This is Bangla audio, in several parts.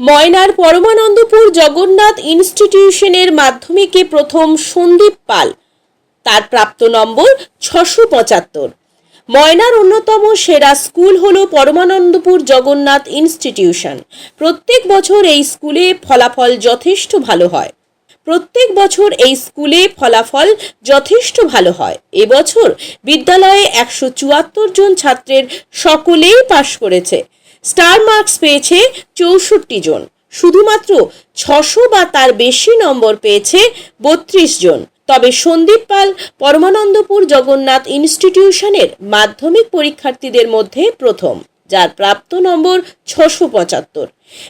ময়নার পরমানন্দপুর জগন্নাথ ইনস্টিটিউশনের মাধ্যমিকে প্রথম সন্দীপ পাল। তার প্রাপ্ত নম্বর ছশো পঁচাত্তর। ময়নার অন্যতম সেরা স্কুল হল পরমানন্দপুর জগন্নাথ ইনস্টিটিউশন। প্রত্যেক বছর এই স্কুলে ফলাফল যথেষ্ট ভালো হয়। প্রত্যেক বছর এই স্কুলে ফলাফল যথেষ্ট ভালো হয়। এবছর বিদ্যালয়ে একশো চুয়াত্তর জন ছাত্রের সকলেই পাশ করেছে। স্টার মার্কস পেয়েছে চৌষট্টি জন। শুধুমাত্র ছশো বা তার বেশি নম্বর পেয়েছে বত্রিশ জন। তবে সন্দীপ পাল পরমানন্দপুর জগন্নাথ ইনস্টিটিউশনের মাধ্যমিক পরীক্ষার্থীদের মধ্যে প্রথম। যার প্রাপ্ত নম্বর ছশো পঁচাত্তর।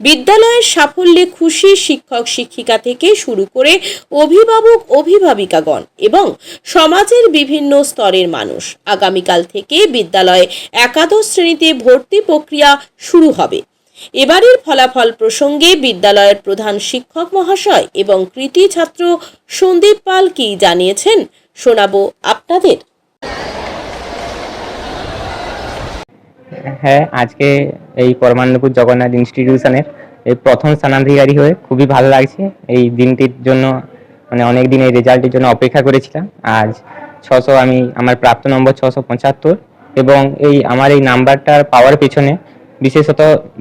বিদ্যালয়ের সাফল্যে খুশি শিক্ষক শিক্ষিকা থেকে শুরু করে অভিভাবক অভিভাবিকাগণ এবং সমাজের বিভিন্ন স্তরের মানুষ আগামীকাল থেকে বিদ্যালয়ে একাদশ শ্রেণীতে ভর্তি প্রক্রিয়া শুরু হবে। এবারের ফলাফল প্রসঙ্গে বিদ্যালয়ের প্রধান শিক্ষক মহাশয় এবং কৃতি ছাত্র সন্দীপ পাল কি জানিয়েছেন, শোনাবো আপনাদের। হ্যাঁ আজকে এই পরমানন্দপুর জগন্নাথ ইনস্টিটিউশনের এই প্রথম স্থানাধিকারী হয়ে খুবই ভালো লাগছে। এই দিনটির জন্য মানে অনেক দিন এই রেজাল্টের জন্য অপেক্ষা করেছিলাম। আজ ছশো, আমি, আমার প্রাপ্ত নম্বর ছশো পঁচাত্তর এবং এই, আমার এই নাম্বারটার পাওয়ার পেছনে বিশেষত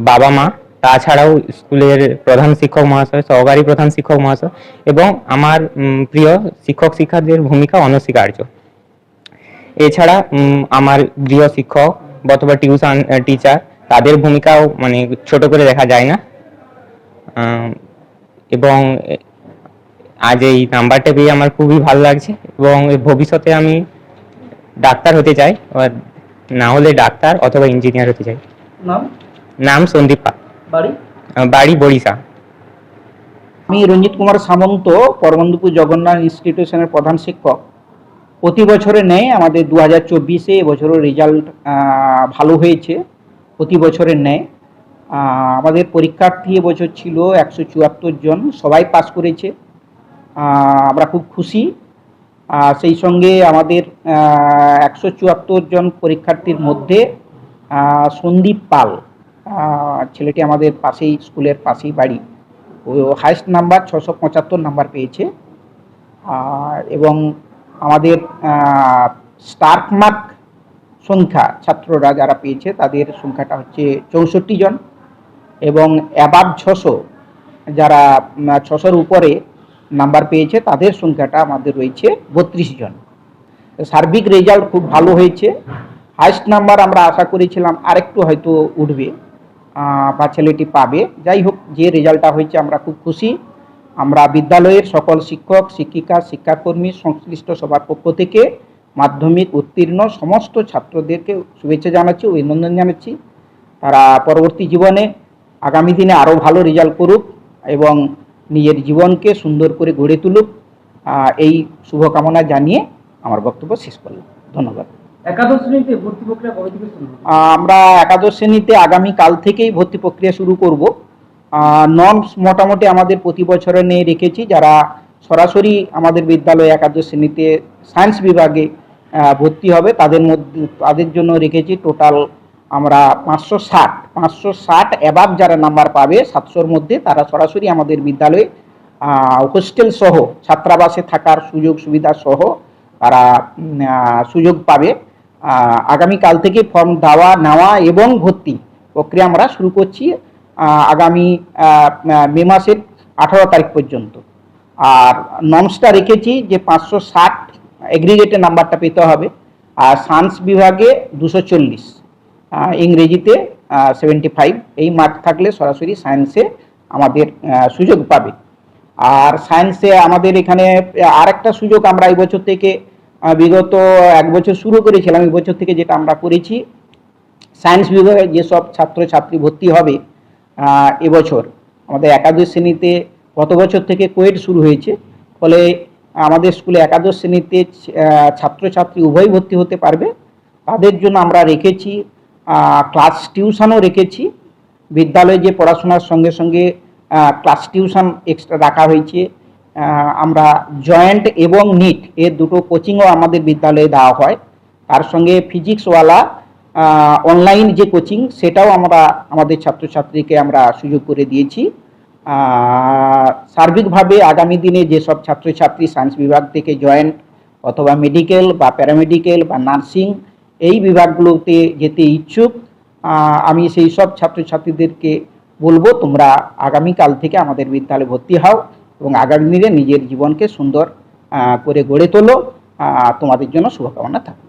বাবা মা, তাছাড়াও স্কুলের প্রধান শিক্ষক মহাশয়, সহকারী প্রধান শিক্ষক মহাশয় এবং আমার প্রিয় শিক্ষক শিক্ষার্থীদের ভূমিকা অনস্বীকার্য। এছাড়া আমার গৃহ শিক্ষক অথবা টিউশন টিচার তাদের ভূমিকাও মানে ছোট করে দেখা যায় না। এবং আজ এই নাম্বারটা পেয়ে আমার খুবই ভালো লাগছে এবং ভবিষ্যতে আমি ডাক্তার হতে চাই না হলে ডাক্তার অথবা ইঞ্জিনিয়ার হতে চাই। নাম? নাম সন্দীপ পাল। বাড়ি? বাড়ি বরিশা আমি রঞ্জিত কুমার সামন্ত পরমন্দপুর জগন্নাথ ইনস্টিটিউশনের প্রধান শিক্ষক। প্রতি বছরে নেয় আমাদের দু হাজার চব্বিশে এবছরও রেজাল্ট ভালো হয়েছে প্রতি বছরের আহ, আমাদের পরীক্ষার্থী এবছর ছিল একশো চুয়াত্তর জন সবাই পাস করেছে। আমরা খুব খুশি। সেই সঙ্গে আমাদের একশো চুয়াত্তর জন পরীক্ষার্থীর মধ্যে সন্দীপ পাল ছেলেটি আমাদের পাশেই স্কুলের পাশেই বাড়ি। ও হাইস্ট নাম্বার ছশো পঁচাত্তর নাম্বার পেয়েছে। এবং আমাদের স্টার্ক মার্ক সংখ্যা ছাত্ররা যারা পেয়েছে, তাদের সংখ্যাটা হচ্ছে চৌষট্টি জন এবং অ্যাবাভ ছশো যারা ছশোর উপরে নাম্বার পেয়েছে, তাদের সংখ্যাটা আমাদের রয়েছে বত্রিশ জন। সার্বিক রেজাল্ট খুব ভালো হয়েছে। হাইস্ট নাম্বার আমরা আশা করেছিলাম আরেকটু হয়তো উঠবে বা ছেলেটি পাবে। যাই হোক, যে রেজাল্টটা হয়েছে আমরা খুব খুশি। আমরা বিদ্যালয়ের সকল শিক্ষক শিক্ষিকা শিক্ষাকর্মী সংশ্লিষ্ট সবার পক্ষ থেকে মাধ্যমিক উত্তীর্ণ সমস্ত ছাত্রদেরকে শুভেচ্ছা জানাচ্ছি অভিনন্দন জানাচ্ছি। তারা পরবর্তী জীবনে আগামী দিনে আরও ভালো রেজাল্ট করুক এবং নিজের জীবনকে সুন্দর করে গড়ে তুলুক। এই শুভকামনা জানিয়ে আমার বক্তব্য শেষ করলাম। ধন্যবাদ। একাদশ শ্রেণীতে ভর্তি প্রক্রিয়া কবে থেকে শুরু আমরা একাদশ শ্রেণীতে আগামী কাল থেকেই ভর্তি প্রক্রিয়া শুরু করব। নর্মস মোটামুটি আমাদের প্রতি বছরে নিয়ে রেখেছি। যারা সরাসরি আমাদের বিদ্যালয়ে একাদশ শ্রেণীতে সায়েন্স বিভাগে ভর্তি হবে, তাদের মধ্যে, তাদের জন্য রেখেছি টোটাল আমরা পাঁচশো ষাট। পাঁচশো ষাট অ্যাবাভ যারা নাম্বার পাবে, সাতশোর মধ্যে তারা সরাসরি আমাদের বিদ্যালয়ে হোস্টেল সহ, ছাত্রাবাসে থাকার সুযোগ সুবিধা সহ তারা সুযোগ পাবে। আগামীকাল থেকে ফর্ম দেওয়া, নেওয়া এবং ভর্তি প্রক্রিয়া আমরা শুরু করছি। আগামী মে মাসের আঠারো তারিখ পর্যন্ত। আর নমসটা রেখেছি যে পাঁচশো ষাট এগ্রিগেটে নাম্বারটা পেতে হবে। আর সায়েন্স বিভাগে দুশো চল্লিশ ইংরেজিতে সেভেন্টি ফাইভ এই মার্ক থাকলে সরাসরি সায়েন্সে আমাদের সুযোগ পাবে। আর সায়েন্সে আমাদের এখানে আরেকটা সুযোগ আমরা এই বছর থেকে বিগত এক বছর শুরু করেছিলাম। এই বছর থেকে যেটা আমরা করেছি সায়েন্স বিভাগে যেসব ছাত্রছাত্রী ভর্তি হবে এবছর। আমাদের একাদশ শ্রেণীতে গত বছর থেকে কোয়েড শুরু হয়েছে। ফলে আমাদের স্কুলে একাদশ শ্রেণীতে ছাত্রছাত্রী উভয় ভর্তি হতে পারবে। তাদের জন্য আমরা রেখেছি ক্লাস টিউশনও রেখেছি। বিদ্যালয়ে যে পড়াশোনার সঙ্গে সঙ্গে ক্লাস টিউশন এক্সট্রা রাখা হয়েছে। আমরা জয়েন্ট এবং নিট এর দুটো কোচিংও আমাদের বিদ্যালয়ে দেওয়া হয়। তার সঙ্গে ফিজিক্সওয়ালা অনলাইন যে কোচিং সেটাও আমরা আমাদের ছাত্রছাত্রীকে আমরা সুযোগ করে দিয়েছি। সার্বিকভাবে আগামী দিনে যেসব ছাত্রছাত্রী সায়েন্স বিভাগ থেকে জয়েন্ট অথবা মেডিকেল বা প্যারামেডিকেল বা নার্সিং এই বিভাগগুলোতে যেতে ইচ্ছুক আমি সেই সব ছাত্রছাত্রীদেরকে বলব, তোমরা আগামীকাল থেকে আমাদের বিদ্যালয়ে ভর্তি হও এবং আগামী দিনে নিজের জীবনকে সুন্দর করে গড়ে তোলো। তোমাদের জন্য শুভকামনা থাকবে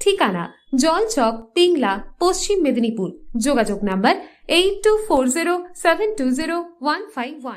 ঠিকানা জলচক তিংলা পশ্চিম মেদিনীপুর। যোগাযোগ number eight two four zero seven two zero one five one